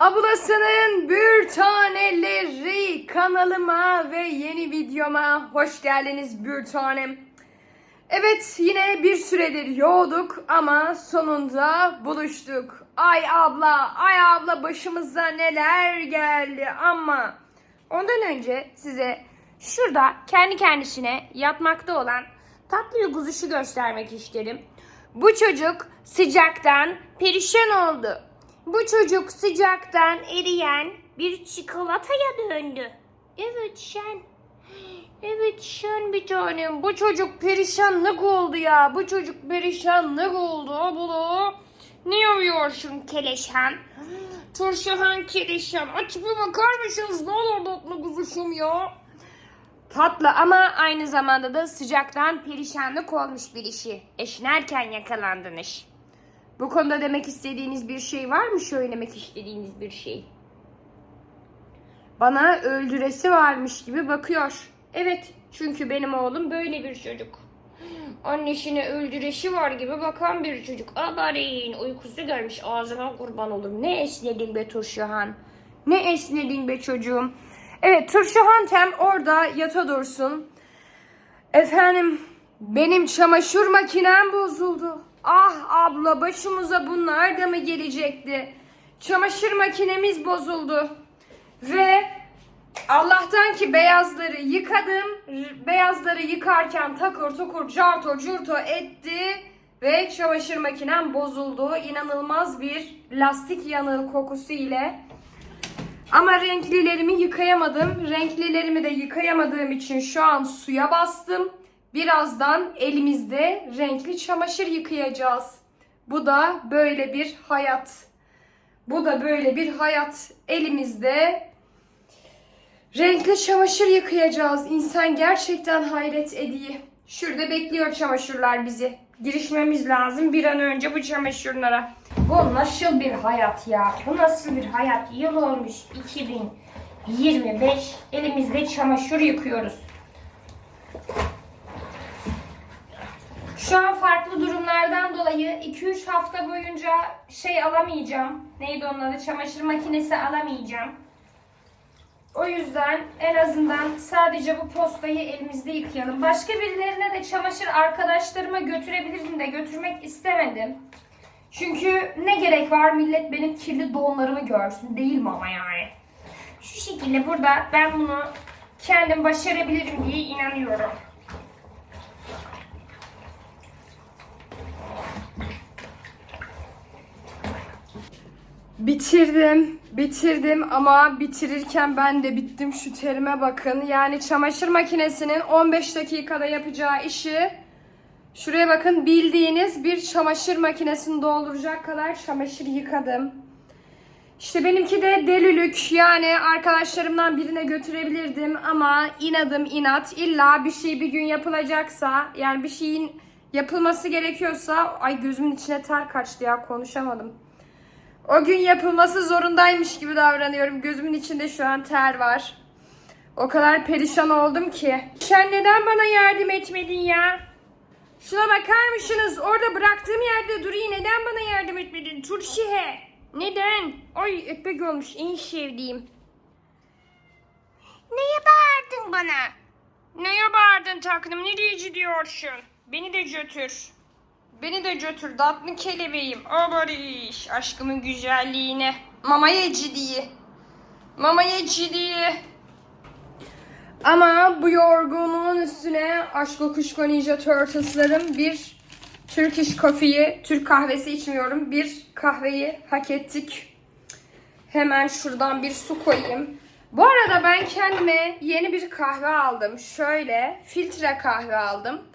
Ablasının bir taneleri kanalıma ve yeni videoma hoş geldiniz bir tanem. Evet yine bir süredir yoğduk ama sonunda buluştuk. Ay abla, ay abla başımıza neler geldi ama ondan önce size şurada kendi kendisine yatmakta olan tatlı kuzuşu göstermek isterim. Bu çocuk sıcaktan perişan oldu. Bu çocuk sıcaktan eriyen bir çikolataya döndü. Evet şen. Evet şen bir tanem. Bu çocuk perişanlık oldu ya. Bu çocuk perişanlık oldu abla. Ne yapıyorsun Keleşhan? Turşuhan Keleşhan. Aç bir bakar mısınız? Ne olur tatlı kuzuşum ya. Tatlı ama aynı zamanda da sıcaktan perişanlık olmuş bir işi. Eşinerken yakalandınız. Bu konuda demek istediğiniz bir şey var mı? Söylemek istediğiniz bir şey. Bana öldüresi varmış gibi bakıyor. Evet, çünkü benim oğlum böyle bir çocuk. Annesine öldüresi var gibi bakan bir çocuk. Abarin uykusu gelmiş ağzına kurban olurum. Ne esnedin be Turşuhan. Ne esnedin be çocuğum. Evet Turşuhan tem orada yata dursun. Efendim benim çamaşır makinem bozuldu. Ah abla başımıza bunlar da mı gelecekti? Çamaşır makinemiz bozuldu. Ve Allah'tan ki beyazları yıkadım. Beyazları yıkarken takır tukur carto curto etti. Ve çamaşır makinem bozuldu. İnanılmaz bir lastik yanığı kokusu ile. Ama renklilerimi yıkayamadım. Renklilerimi de yıkayamadığım için şu an suya bastım. Birazdan elimizde renkli çamaşır yıkayacağız. Bu da böyle bir hayat. Bu da böyle bir hayat. Elimizde renkli çamaşır yıkayacağız. İnsan gerçekten hayret ediyor. Şurada bekliyor çamaşırlar bizi. Girişmemiz lazım bir an önce bu çamaşırlara. Bu nasıl bir hayat ya? Bu nasıl bir hayat? Yıl olmuş 2025. Elimizde çamaşır yıkıyoruz. Şu an farklı durumlardan dolayı 2-3 hafta boyunca şey alamayacağım. Neydi onun adı? Çamaşır makinesi alamayacağım. O yüzden en azından sadece bu postayı elimizde yıkayalım. Başka birilerine de çamaşır arkadaşlarıma götürebilirdim de götürmek istemedim. Çünkü ne gerek var millet benim kirli donlarımı görsün değil mi ama yani. Şu şekilde burada ben bunu kendim başarabilirim diye inanıyorum. Bitirdim, bitirdim ama bitirirken ben de bittim. Şu terime bakın. Yani çamaşır makinesinin 15 dakikada yapacağı işi şuraya bakın bildiğiniz bir çamaşır makinesini dolduracak kadar çamaşır yıkadım. İşte benimki de delülük yani arkadaşlarımdan birine götürebilirdim ama inadım inat illa bir şey bir gün yapılacaksa yani bir şeyin yapılması gerekiyorsa ay gözümün içine ter kaçtı ya konuşamadım. O gün yapılması zorundaymış gibi davranıyorum. Gözümün içinde şu an ter var. O kadar perişan oldum ki. Sen neden bana yardım etmedin ya? Şuna bakar mısınız? Orada bıraktığım yerde duruyor. Neden bana yardım etmedin? Turşihe. Neden? Ay ekmek olmuş. En sevdiğim. Neye bağırdın bana? Neye bağırdın taklım? Nereye gidiyorsun? Beni de götür. Beni de götür tatlı kelebeğim. O barış aşkımın güzelliğine. Mamaya ciddi. Mamaya ciddi. Ama bu yorgunluğun üstüne Aşk Kuşko Ninja Turtles'ların bir Turkish Coffee'yi, Türk kahvesi içmiyorum. Bir kahveyi hak ettik. Hemen şuradan bir su koyayım. Bu arada ben kendime yeni bir kahve aldım. Şöyle filtre kahve aldım.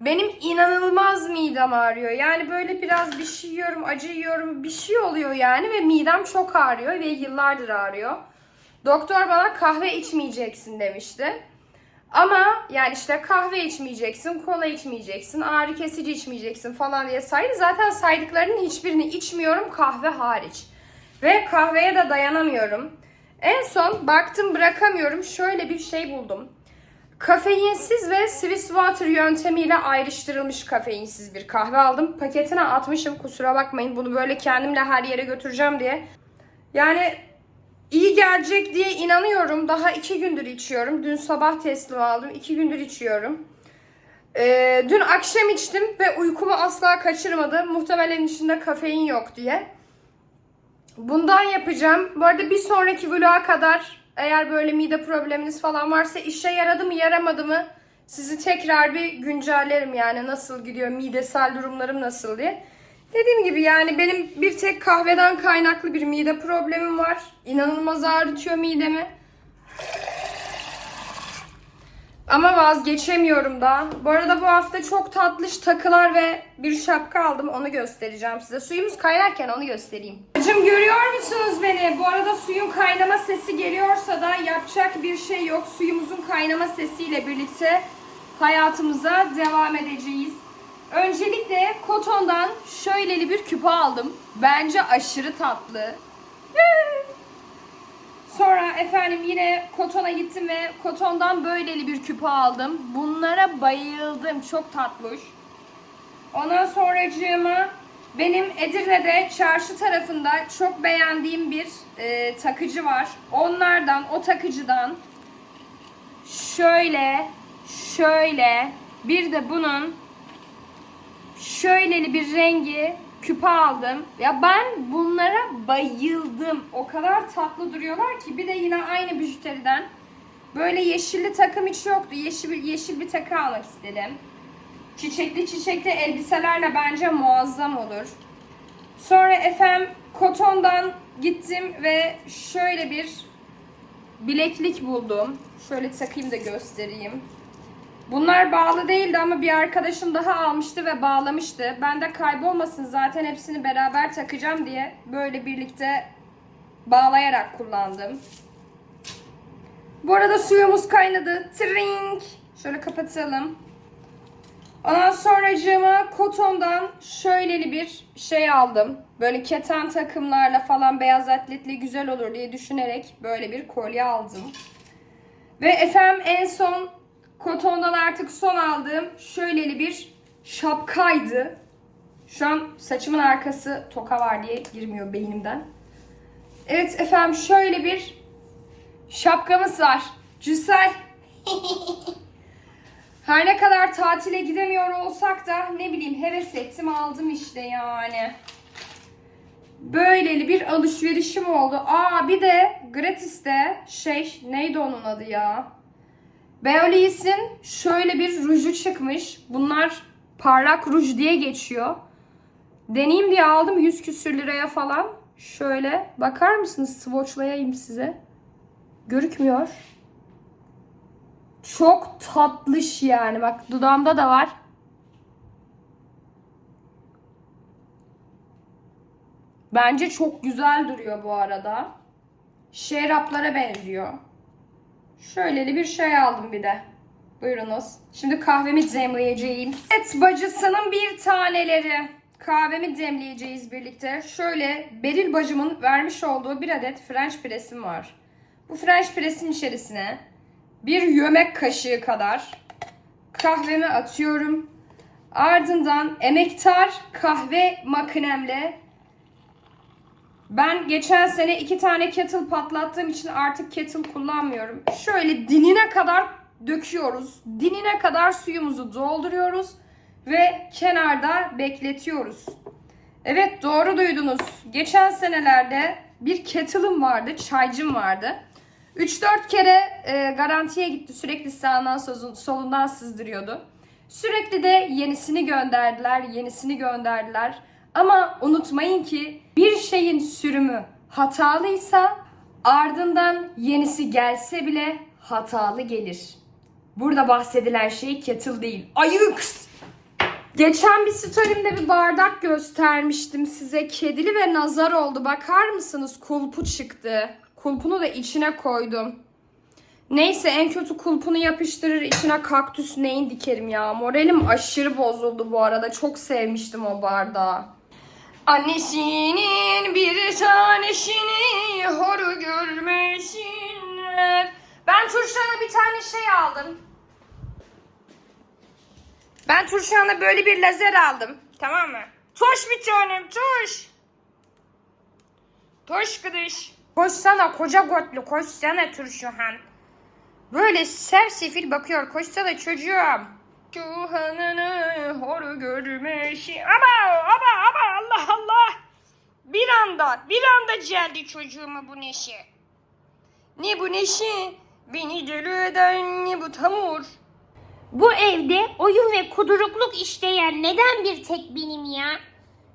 Benim inanılmaz midem ağrıyor. Yani böyle biraz bir şey yiyorum, acı yiyorum, bir şey oluyor yani ve midem çok ağrıyor ve yıllardır ağrıyor. Doktor bana kahve içmeyeceksin demişti. Ama yani işte kahve içmeyeceksin, kola içmeyeceksin, ağrı kesici içmeyeceksin falan diye saydı. Zaten saydıklarının hiçbirini içmiyorum kahve hariç. Ve kahveye de dayanamıyorum. En son baktım bırakamıyorum. Şöyle bir şey buldum. Kafeinsiz ve Swiss Water yöntemiyle ayrıştırılmış kafeinsiz bir kahve aldım. Paketine atmışım kusura bakmayın. Bunu böyle kendimle her yere götüreceğim diye. Yani iyi gelecek diye inanıyorum. Daha iki gündür içiyorum. Dün sabah teslim aldım. iki gündür içiyorum. Ee, dün akşam içtim ve uykumu asla kaçırmadı. Muhtemelen içinde kafein yok diye. Bundan yapacağım. Bu arada bir sonraki vloga kadar eğer böyle mide probleminiz falan varsa işe yaradı mı yaramadı mı sizi tekrar bir güncellerim yani nasıl gidiyor midesel durumlarım nasıl diye. Dediğim gibi yani benim bir tek kahveden kaynaklı bir mide problemim var. İnanılmaz ağrıtıyor midemi. Ama vazgeçemiyorum da. Bu arada bu hafta çok tatlış takılar ve bir şapka aldım. Onu göstereceğim size. Suyumuz kaynarken onu göstereyim. Bacım görüyor musunuz beni? Bu arada suyun kaynama sesi geliyorsa da yapacak bir şey yok. Suyumuzun kaynama sesiyle birlikte hayatımıza devam edeceğiz. Öncelikle kotondan şöyleli bir küpe aldım. Bence aşırı tatlı. Sonra efendim yine Koton'a gittim ve Koton'dan böyleli bir küpe aldım. Bunlara bayıldım. Çok tatlış. Ondan sonracığıma benim Edirne'de çarşı tarafında çok beğendiğim bir e, takıcı var. Onlardan, o takıcıdan şöyle, şöyle bir de bunun şöyleli bir rengi küpe aldım. Ya ben bunlara bayıldım. O kadar tatlı duruyorlar ki. Bir de yine aynı bijuteriden böyle yeşilli takım hiç yoktu. Yeşil yeşil bir takı almak istedim. Çiçekli çiçekli elbiselerle bence muazzam olur. Sonra efendim kotondan gittim ve şöyle bir bileklik buldum. Şöyle takayım da göstereyim. Bunlar bağlı değildi ama bir arkadaşım daha almıştı ve bağlamıştı. Ben de kaybolmasın zaten hepsini beraber takacağım diye böyle birlikte bağlayarak kullandım. Bu arada suyumuz kaynadı. Trink. Şöyle kapatalım. Ondan sonracığıma kotondan şöyleli bir şey aldım. Böyle keten takımlarla falan beyaz atletli güzel olur diye düşünerek böyle bir kolye aldım. Ve efendim en son kotondan artık son aldığım şöyleli bir şapkaydı. Şu an saçımın arkası toka var diye girmiyor beynimden. Evet efendim şöyle bir şapkamız var. Cüssel. Her ne kadar tatile gidemiyor olsak da ne bileyim heves ettim aldım işte yani. Böyleli bir alışverişim oldu. Aa bir de gratis'te şey neydi onun adı ya? Beolis'in şöyle bir ruju çıkmış. Bunlar parlak ruj diye geçiyor. Deneyeyim diye aldım 100 küsür liraya falan. Şöyle bakar mısınız swatchlayayım size. Görükmüyor. Çok tatlış yani. Bak dudağımda da var. Bence çok güzel duruyor bu arada. Şeraplara benziyor. Şöyleli bir şey aldım bir de. Buyurunuz. Şimdi kahvemi demleyeceğim. Evet bacısının bir taneleri. Kahvemi demleyeceğiz birlikte. Şöyle Beril bacımın vermiş olduğu bir adet French press'im var. Bu French press'in içerisine bir yemek kaşığı kadar kahvemi atıyorum. Ardından emektar kahve makinemle ben geçen sene iki tane kettle patlattığım için artık kettle kullanmıyorum. Şöyle dinine kadar döküyoruz. Dinine kadar suyumuzu dolduruyoruz ve kenarda bekletiyoruz. Evet doğru duydunuz. Geçen senelerde bir kettle'ım vardı, çaycım vardı. 3-4 kere e, garantiye gitti. Sürekli sağından solundan sızdırıyordu. Sürekli de yenisini gönderdiler, yenisini gönderdiler. Ama unutmayın ki bir şeyin sürümü hatalıysa ardından yenisi gelse bile hatalı gelir. Burada bahsedilen şey kettle değil. Ayıks! Geçen bir story'imde bir bardak göstermiştim size. Kedili ve nazar oldu. Bakar mısınız? Kulpu çıktı. Kulpunu da içine koydum. Neyse en kötü kulpunu yapıştırır içine kaktüs neyin dikerim ya. Moralim aşırı bozuldu bu arada. Çok sevmiştim o bardağı. Annesinin bir tanesini horu görmesinler. Ben Turşan'a bir tane şey aldım. Ben Turşan'a böyle bir lazer aldım. Tamam mı? Toş bir tanem toş. Toş kıdış. Koşsana koca gotlu koşsana Turşuhan. Böyle sersefil bakıyor koşsana çocuğum. Şuhanını hor görmüş. Ama ama ama Allah Allah. Bir anda bir anda geldi çocuğuma bu neşe. Ne bu neşe? Beni deli eden ne bu tamur? Bu evde oyun ve kudurukluk işleyen neden bir tek benim ya?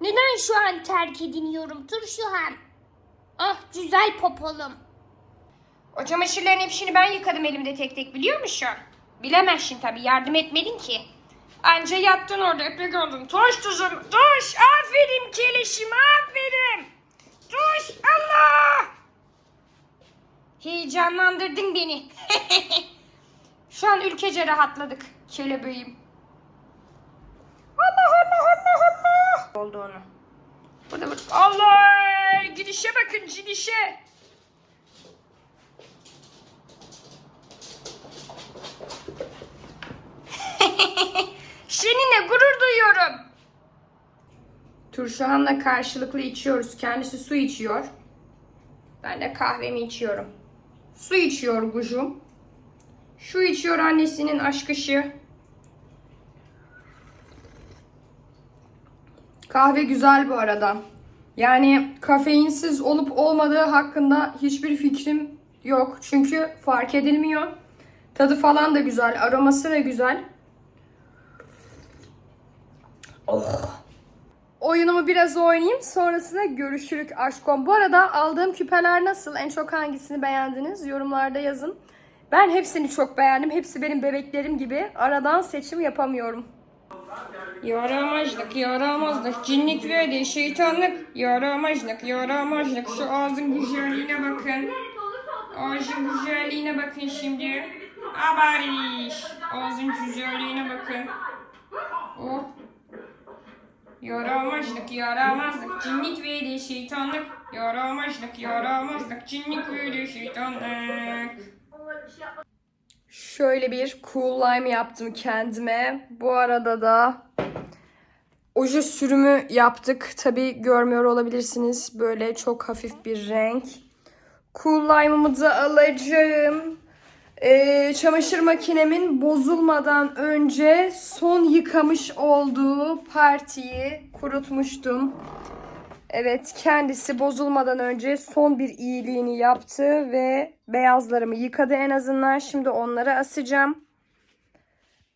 Neden şu an terk ediliyorum Turşuhan? Ah güzel popolum. O çamaşırların hepsini ben yıkadım elimde tek tek biliyor musun? Bilemezsin tabii yardım etmedin ki. Anca yattın orada öpük oldun. Toş tuzum, toş. Aferin keleşim, aferin. Toş, Allah. Heyecanlandırdın beni. Şu an ülkece rahatladık. Kelebeğim. Allah Allah Allah Allah. Olduğunu. Bu da bu. Allah! Gidişe bakın gidişe. Turşuhan'la karşılıklı içiyoruz. Kendisi su içiyor. Ben de kahvemi içiyorum. Su içiyor kuşum. Şu içiyor annesinin aşk ışığı. Kahve güzel bu arada. Yani kafeinsiz olup olmadığı hakkında hiçbir fikrim yok. Çünkü fark edilmiyor. Tadı falan da güzel, aroması da güzel. Oh. Oyunumu biraz oynayayım. Sonrasında görüşürük aşkım. Bu arada aldığım küpeler nasıl? En çok hangisini beğendiniz? Yorumlarda yazın. Ben hepsini çok beğendim. Hepsi benim bebeklerim gibi. Aradan seçim yapamıyorum. Yaramazlık, yaramazlık, cinlik ve de şeytanlık, yaramazlık, yaramazlık. Şu ağzın güzelliğine bakın. Ağzın güzelliğine bakın şimdi. Abariş. Ağzın güzelliğine bakın. Oh. Yaramazlık, yaramazlık, cinlik ve şeytanlık. Yaramazlık, yaramazlık, cinlik ve şeytanlık. Şöyle bir cool lime yaptım kendime. Bu arada da oje sürümü yaptık. Tabi görmüyor olabilirsiniz. Böyle çok hafif bir renk. Cool lime'ımı da alacağım. Ee, çamaşır makinemin bozulmadan önce son yıkamış olduğu partiyi kurutmuştum. Evet kendisi bozulmadan önce son bir iyiliğini yaptı ve beyazlarımı yıkadı en azından. Şimdi onları asacağım.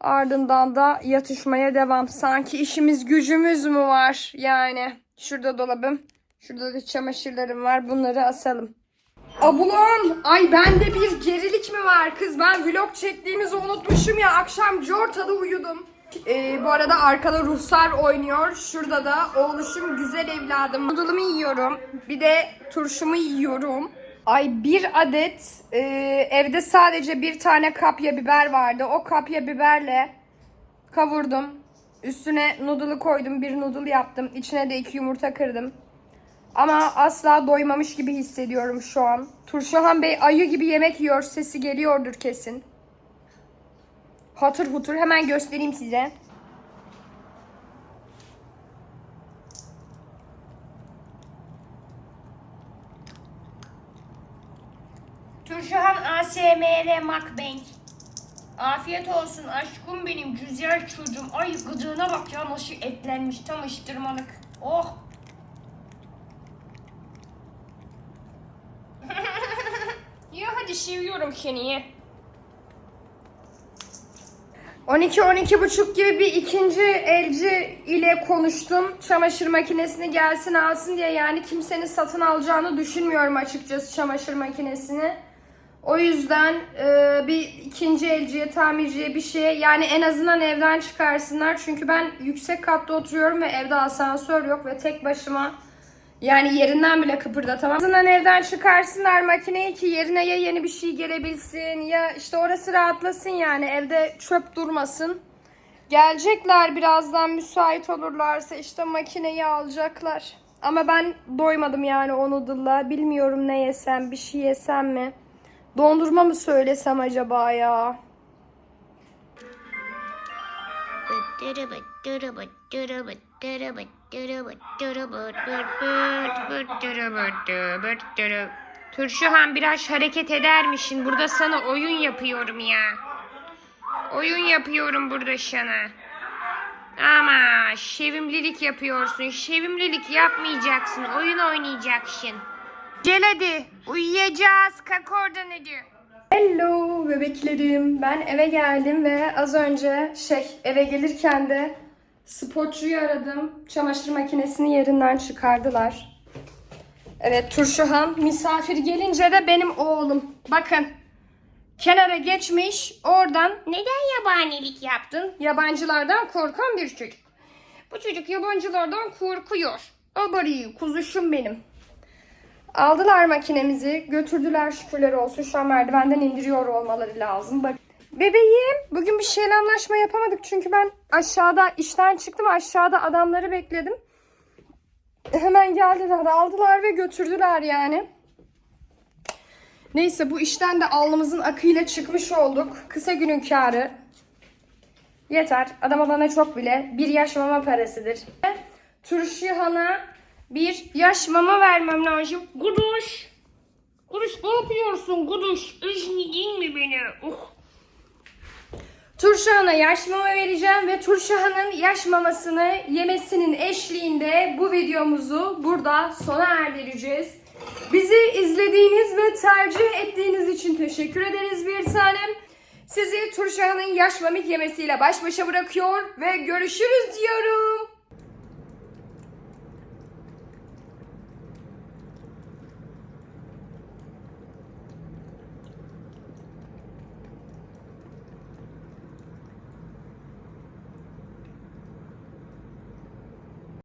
Ardından da yatışmaya devam. Sanki işimiz gücümüz mü var yani. Şurada dolabım. Şurada da çamaşırlarım var. Bunları asalım. Ablam! Ay bende bir gerilik mi var kız? Ben vlog çektiğimizi unutmuşum ya. Akşam Corta'da uyudum. Ee, bu arada arkada Ruhsar oynuyor. Şurada da oğluşum güzel evladım. Noodle'ımı yiyorum. Bir de turşumu yiyorum. Ay bir adet e, evde sadece bir tane kapya biber vardı. O kapya biberle kavurdum. Üstüne noodle'ı koydum. Bir noodle yaptım. İçine de iki yumurta kırdım. Ama asla doymamış gibi hissediyorum şu an. Turşuhan Bey ayı gibi yemek yiyor. Sesi geliyordur kesin. Hatır hutur hemen göstereyim size. Turşuhan ASMR Macbank. Afiyet olsun aşkım benim güzel çocuğum. Ay gıdığına bak ya nasıl etlenmiş tam ıştırmalık. Oh. ya hadi seviyorum seni ye. 12 buçuk gibi bir ikinci elci ile konuştum. Çamaşır makinesini gelsin alsın diye yani kimsenin satın alacağını düşünmüyorum açıkçası çamaşır makinesini. O yüzden e, bir ikinci elciye, tamirciye bir şey yani en azından evden çıkarsınlar. Çünkü ben yüksek katta oturuyorum ve evde asansör yok ve tek başıma yani yerinden bile kıpırdatamam. Azından evden çıkarsınlar makineyi ki yerine ya yeni bir şey gelebilsin ya işte orası rahatlasın yani evde çöp durmasın. Gelecekler birazdan müsait olurlarsa işte makineyi alacaklar. Ama ben doymadım yani o noodle'la. Bilmiyorum ne yesem, bir şey yesem mi? Dondurma mı söylesem acaba ya? Turşuhan biraz hareket edermişsin. Burada sana oyun yapıyorum ya. Oyun yapıyorum burada sana. Ama şevimlilik yapıyorsun. Şevimlilik yapmayacaksın. Oyun oynayacaksın. Gel hadi. Uyuyacağız. Kalk oradan hadi. Hello bebeklerim. Ben eve geldim ve az önce şey eve gelirken de sporcuyu aradım. Çamaşır makinesini yerinden çıkardılar. Evet Turşuhan misafir gelince de benim oğlum. Bakın kenara geçmiş oradan Neden yabanilik yaptın? yabancılardan korkan bir çocuk. Bu çocuk yabancılardan korkuyor. Abari kuzuşum benim. Aldılar makinemizi, götürdüler şükürler olsun. Şu an merdivenden indiriyor olmaları lazım. Bak. Bebeğim, bugün bir şeyle anlaşma yapamadık çünkü ben aşağıda işten çıktım. Aşağıda adamları bekledim. Hemen geldiler, aldılar ve götürdüler yani. Neyse bu işten de alnımızın akıyla çıkmış olduk. Kısa günün kârı. Yeter. Adam bana çok bile. Bir yaş mama parasıdır. Turşuhan'a bir yaş mama vermem lazım. Guduş. Guduş ne yapıyorsun Guduş? Üzmedin mi beni? Uh. Turşuhan'a yaş mama vereceğim ve Turşuhan'ın yaş mamasını yemesinin eşliğinde bu videomuzu burada sona erdireceğiz. Bizi izlediğiniz ve tercih ettiğiniz için teşekkür ederiz bir tanem. Sizi Turşuhan'ın yaş mamik yemesiyle baş başa bırakıyor ve görüşürüz diyorum.